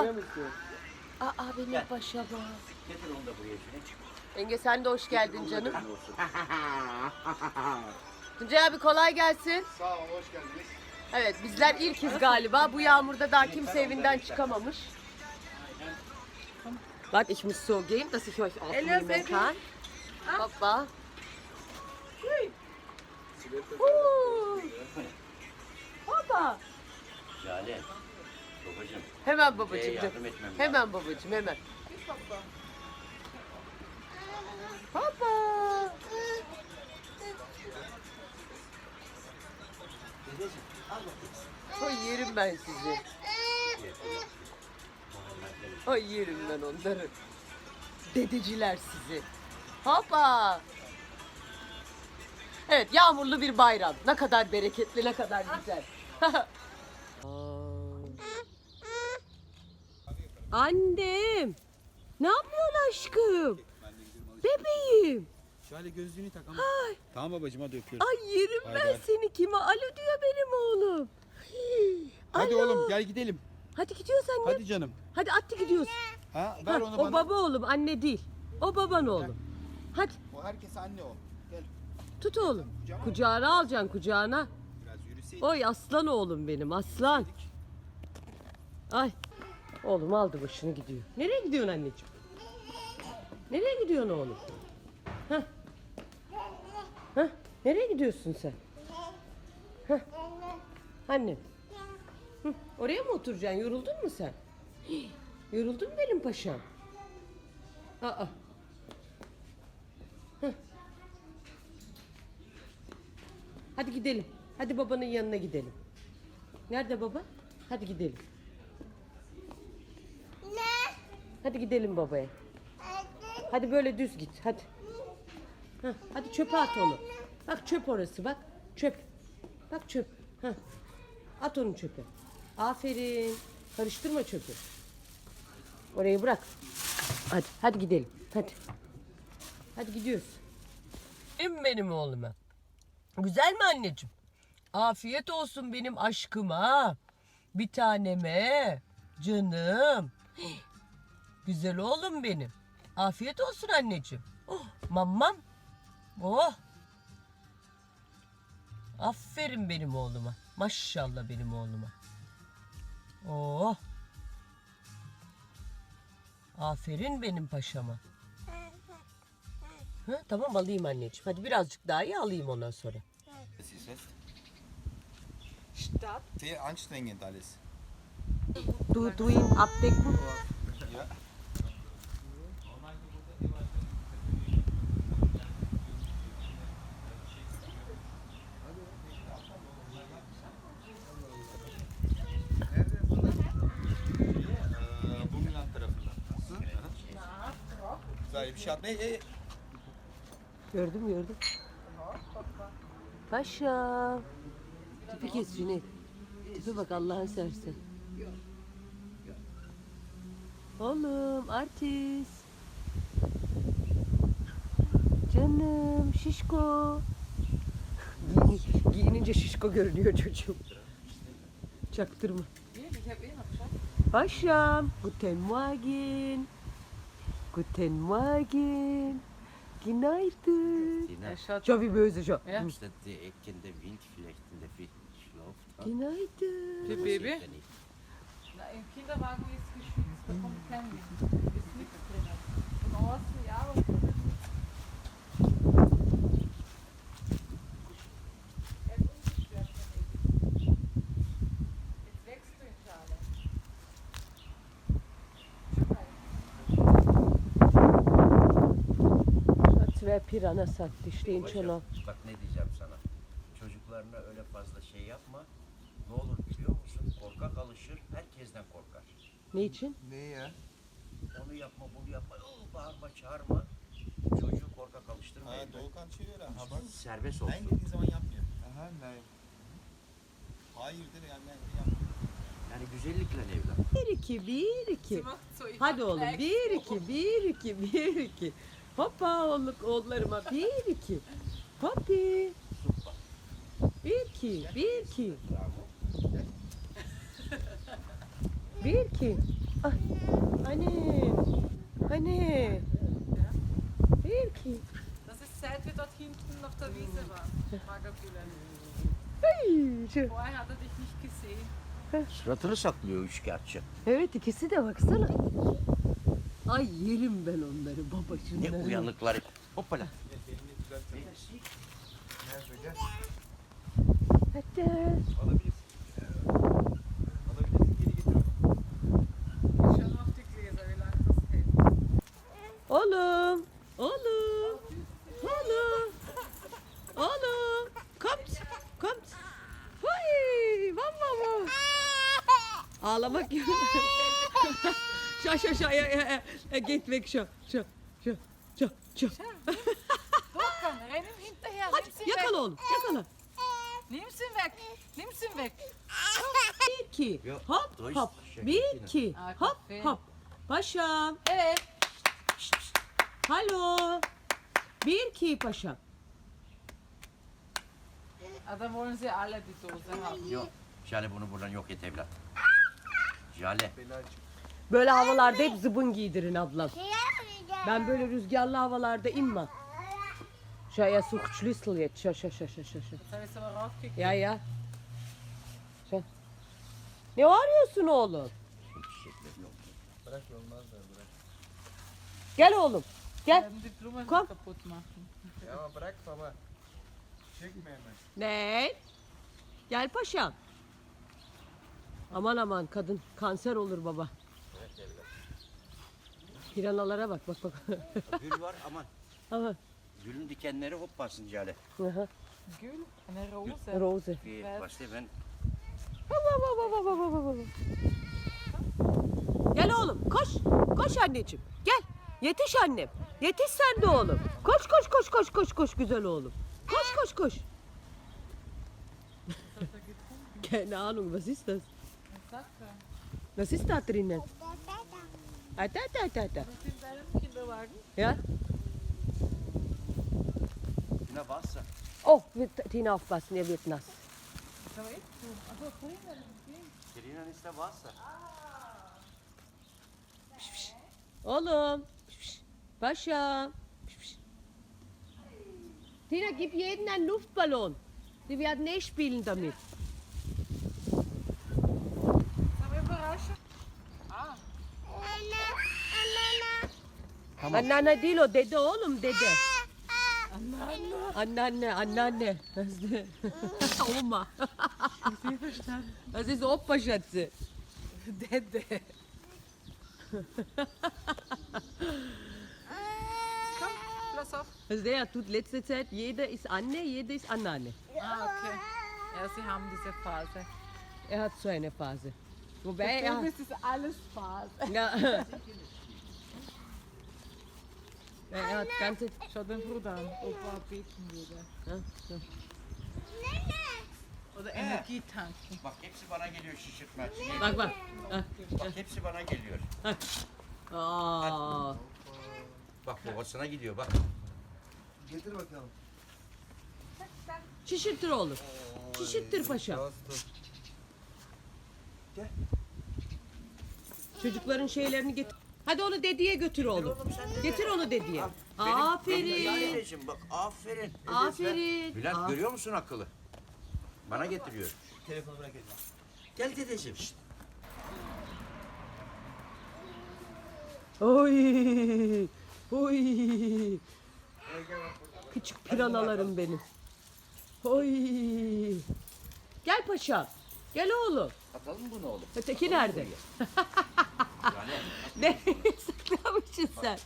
Buraya mı istiyorsun? Aa benim Gel. paşama. Getir onu da buraya şunu. Yenge sen de hoş geldin canım. Tuncay abi kolay gelsin. Sağ ol, hoş geldiniz. Evet bizler ilkiz galiba. Bu yağmurda daha kimse evinden çıkamamış. Warte, ich muss so gehen, dass ich euch aufnehmen kann. Hoppa. Huu. Hoppa. Jale. Babacım. Hemen Ee, babacığım. yardım etmem lazım. Hemen babacığım hemen. Hoppa. Dedeciğim, al bakayım. Ay yerim ben sizi. Ay yerim ben onları. Dedeciler sizi. Hoppa. Evet yağmurlu bir bayram. Ne kadar bereketli ne kadar güzel. Annem. Ne yapıyorsun aşkım? Bebeğim. Şöyle gözlüğünü tak ama. Tamam babacığım hadi öpüyorum. Ay yerim Bay ben bay. seni kime? Alo diyor benim oğlum. Hadi Alo. oğlum gel gidelim. Hadi gidiyoruz annem. Hadi canım. Hadi attı gidiyoruz. Ha ver Ha, onu o bana. baba oğlum anne değil. O baban oğlum. Hadi O herkes anne o. Gel tut oğlum. Kucağına alacaksın kucağına. biraz yürüseydin. Oy aslan oğlum benim aslan. Ay. Oğlum aldı başını gidiyor. Nereye gidiyorsun anneciğim? Nereye gidiyorsun oğlum? Hah. Hah. Nereye gidiyorsun sen? Hah. Annem. Hı. Oraya mı oturacaksın? Yoruldun mu sen? Hii. Yoruldun benim paşam? Aa. Hah. Hadi gidelim. Hadi babanın yanına gidelim. Nerede baba? Hadi gidelim. Hadi gidelim babaya. Hadi böyle düz git. Hadi. Hah, hadi çöpe at onu. Bak çöp orası bak. Çöp. Bak çöp. Hah. At onu çöpe. Aferin. Karıştırma çöpü. Orayı bırak. Hadi, hadi gidelim. Hadi. Hadi gidiyoruz. Em benim oğluma. Güzel mi anneciğim? Afiyet olsun benim aşkıma. Bir taneme. Canım. Güzel oğlum benim. Afiyet olsun anneciğim. Oh, mamam. Oh. Aferin benim oğluma. Maşallah benim oğluma. Oh. Aferin benim paşama. Ha, tamam alayım anneciğim. Hadi birazcık daha iyi alayım ondan sonra. Das ist es. Sehr anstrengend alles. Du, du ihn abdecken. Ja. Güzel bir şey atma. Hey, hey. Gördüm gördüm. Paşa. Tipi kes Cüneyt. Tipe bak Allah'ın sersen. Oğlum artist. Canım şişko. Giyini- Giyinince şişko görünüyor çocuğum. Çaktırma. Paşam. Guten Morgen. Guten Morgen. Sina, Schau wie böse schau. ist das die Ecke in der Wind vielleicht in der Wind schläft? Günaydın. Der Baby? Ja nicht. Na, im Kinderwagen ist geschützt, da kommt kein Wind. Ist nichts drinnen. Und außen, ja, aber Ve pirana sattı işte. Paşam, Bak ne diyeceğim sana. Çocuklarına öyle fazla şey yapma. Ne olur biliyor musun? Korkak alışır, herkesten korkar. Ne için? Ne ya? Onu yapma, bunu yapma. Oo, bağırma, çağırma. Çocuğu korkak Ha, alıştırmayın. Doğukan öyle. Ha bak. Serbest Ben olsun. dediğin zaman yapmıyor. Aha ne? Hayırdır yani ben yapmıyorum. Yani güzellikle evlat. Bir iki, bir iki. Sie macht so, ich Hadi mach oğlum gleich bir so. iki, bir iki, bir iki. Hoppa oğlum oğullarıma bir iki. Hoppi. Bir iki, bir iki. Bir iki. Ah, Anne. Anne. Belki. Das ist seit wir dort hinten auf der Wiese waren. Şu- Vorher hat er dich nicht gesehen. Suratını saklıyor üçkağıtçı. Evet ikisi de baksana. Ay yerim ben onları baba Ne uyanıkları. Hoppala. Hält. Oğlum. Oğlum. Oğlum. Oğlum. Kommt. Kommt. Huy. Mama. Ağlamak yok. Şa şa ya, ya, ya. Geht weg şa şa şa şa şa. Komm, renn ihm hinterher, Hadi nimm sie weg. yakala oğlum yakala. Nimm sie weg, nimm sie weg. Bir iki. Yok, Hop hop. şeker Bir yine. iki. Ay, Hop aferin. hop. Paşam. Evet. Hallo. Bir iki paşam. Dann wollen sie alle die Dose haben. Yok. Jale bunu buradan yok et evlat. Jale. Bela çık. Böyle havalarda hep zıbın giydirin ablam. Ben böyle rüzgarlı havalarda inmem. Şa şa şa. şa. Jetzt habe ich es aber rausgekriegt. Ya ya. Şa. Ne arıyorsun oğlum? Bırak olmazlar bırak. Gel oğlum. Gel. Komm. Ya ama bırak baba. Çekme hemen. Ne? Gel paşam. Aman aman kadın kanser olur baba. Piranalara bak bak bak. Gül var aman. Ama. Gülün dikenleri hoppasın Jale. Aha, Gül, eine Rose. Rose. Bir başta ben Gel oğlum koş. Koş anneciğim. Gel. Yetiş annem. Yetiş sen de oğlum. Koş koş koş koş koş koş güzel oğlum. Koş koş koş. Keine Ahnung, was ist das? Was ist da drinnen? Ah, da, da, da, da. Was ist in deinem Kinderwagen? Ja? Buna bassa. Oh, wird Tina aufpassen, er wird nass. Ist aber echt so. Achso, vorhin war das Ding. Kirina iste bassa. Oğlum. Paşa. Tina, gib jedem einen Luftballon. Die werden eh spielen damit. Anneanne değil o dede oğlum dede. Anneanne, anneanne. Oma. Das ist Opa Schatze. Dede. Komm, lass auf. Also der tut letzte Zeit, jeder ist Anne, jeder ist Anneanne. Ah, okay. Ja, sie haben diese Phase. Er hat so eine Phase. Wobei Bei er... ist es alles Phase. Ja. Ja, er hat ganze... Schau den Bruder an, ob er beten würde. Ja, so. Oder Energie tanken. Bak hepsi bana geliyor şişirtme. Bak bak. Ah, Bak hepsi bana geliyor. Aa. Bak babasına gidiyor bak. Getir bakalım. Şişirtir oğlum. Şişirtir paşa. Dostum. Çocukların şeylerini getir. Hadi onu dediye götür oğlum. Getir onu dediye. Benim- Aferin. Benim dedeciğim bak aferin. Aferin. Bülent Aa. görüyor musun akıllı? Bana getiriyor. Telefonu bırak elime. Gel dedeciğim. Şşt. Oy. Oy. Küçük piranalarım benim. Oy. Gel paşa. Gel oğlum. Atalım bunu oğlum. Öteki nerede? Yani Ne saklamışsın sen?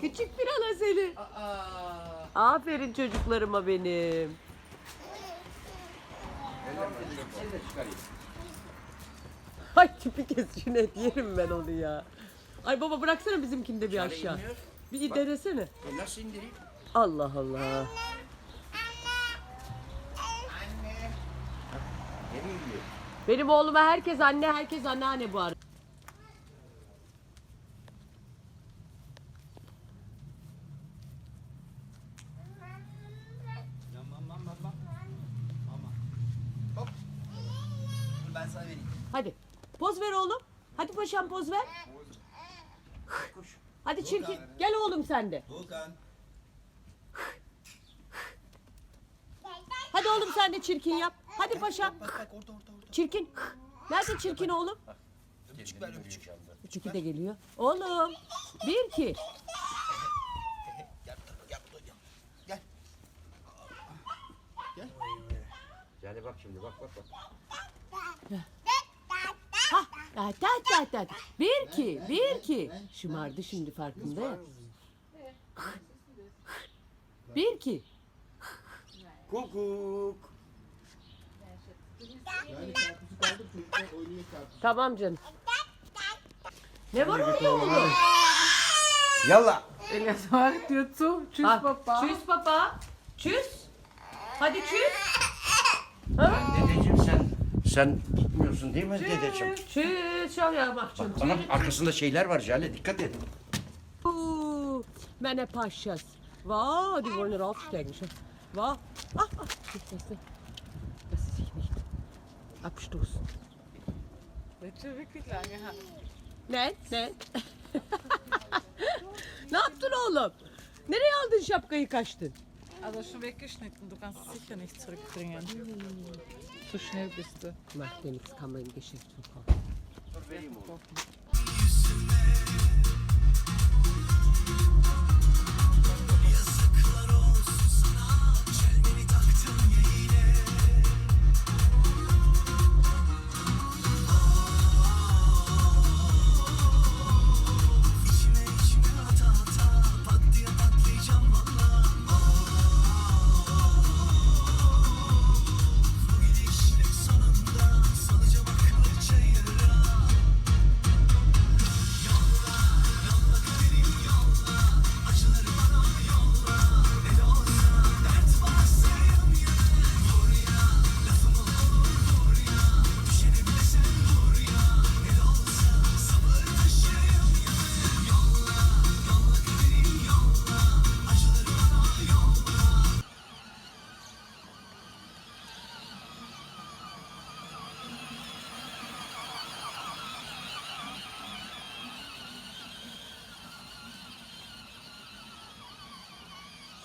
Küçük pirana seni. Aa, Aferin çocuklarıma benim. seni. Ay tipi kes şunu et yerim ben onu ya. Ay baba bıraksana bizimkini de bir aşağı. Bir Bak. denesene. E nasıl indireyim? Allah Allah. Nereye iniyor? Benim oğluma herkes anne, herkes anneanne bu arada. Mama mama mama. Mama. Hop. Dur ben sana vereyim. Hadi. Poz ver oğlum. Hadi Hadi paşam poz ver. Koş. Hadi çirkin. Gel oğlum sen de. Hadi oğlum sen de çirkin yap. Hadi paşam. Bak bak orada orada orada. Çirkin. Nerede çirkin oğlum? Kendini ver, öpücük. Üçüncü de geliyor. Oğlum. Bir ki. Gel gel gel. Gel. Gel. Yani bak şimdi bak bak bak. Ha. Da, da, da. Bir ki. Bir ki. Şımardı şimdi farkında ya. Bir ki. Kukuk. Tamam canım. Ne var orada oğlum? Yallah. Elias macht dir zu. Tschüss, Ah, Papa. Tschüss baba. Tschüss. Hadi tschüss. Dedeciğim sen gitmiyorsun değil mi dedeciğim? Ja, mach schon. Bak, Anam arkasında şeyler var Jale dikkat et. Meine Paschas. Wow, die wollen raufsteigen. Schau. Wow. Ah, ah, nicht, dass sie sich nicht abstoßen. Wird schon wirklich lange Hand. Ne? Ne? ne yaptın oğlum? Nereye aldın şapkayı kaçtın? Aber schon weggeschnitten. Du kannst es sicher nicht zurückbringen. So schnell bist du. Macht ja nichts, kann man im Geschäft verkaufen.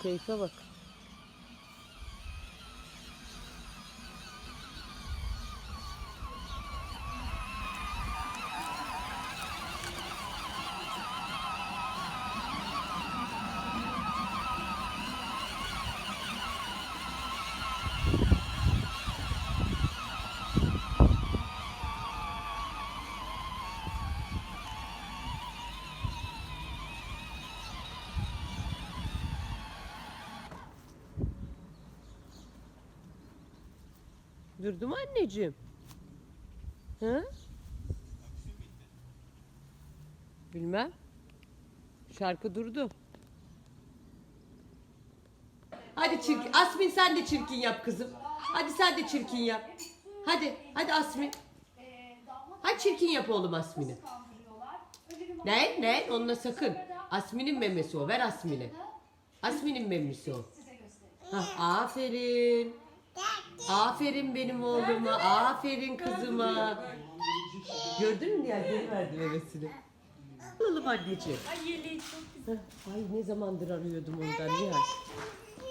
Keyfe bak. Mu anneciğim? Hı? Bilmem. Şarkı durdu. Hadi çirkin. Asmin sen de çirkin yap kızım. Hadi sen de çirkin yap. Hadi. Hadi Asmin. Hadi çirkin yap oğlum Asmin'i. Ne? Ne? Onunla sakın. Asmin'in memesi o. Ver Asmin'e. Asmin'in memesi o. Hah, aferin. Aferin benim oğluma. Aferin kızıma. Gördün mü ya? Geri verdi memesini. Alalım anneciğim. Hah, Ay ne zamandır arıyordum ondan Nihal.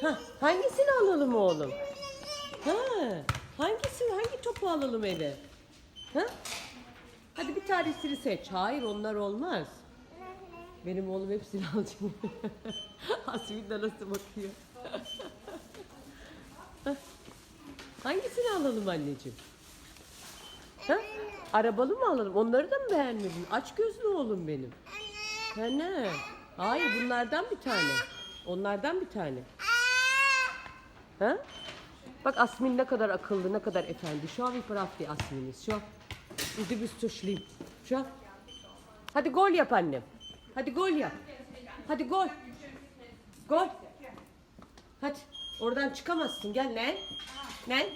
Hah, hangisini alalım oğlum? Ha, hangisi, hangi topu alalım eve? Ha? Hadi bir tanesini seç. Hayır onlar olmaz. Benim oğlum hepsini alacak. Asmin de nasıl bakıyor? Hangisini alalım anneciğim? Ha? Arabalı mı alalım? Onları da mı beğenmedin? Aç gözlü oğlum benim. Ha ne? Hayır bunlardan bir tane. Onlardan bir tane. Ha? Bak Asmin ne kadar akıllı, ne kadar efendi. Schau wie brav die Asmin ist. Schau. Und du bist so schlimm. Schau. Hadi gol yap annem. Hadi gol yap. Hadi gol. Gol. Hadi. Oradan çıkamazsın. Gel ne? Ne?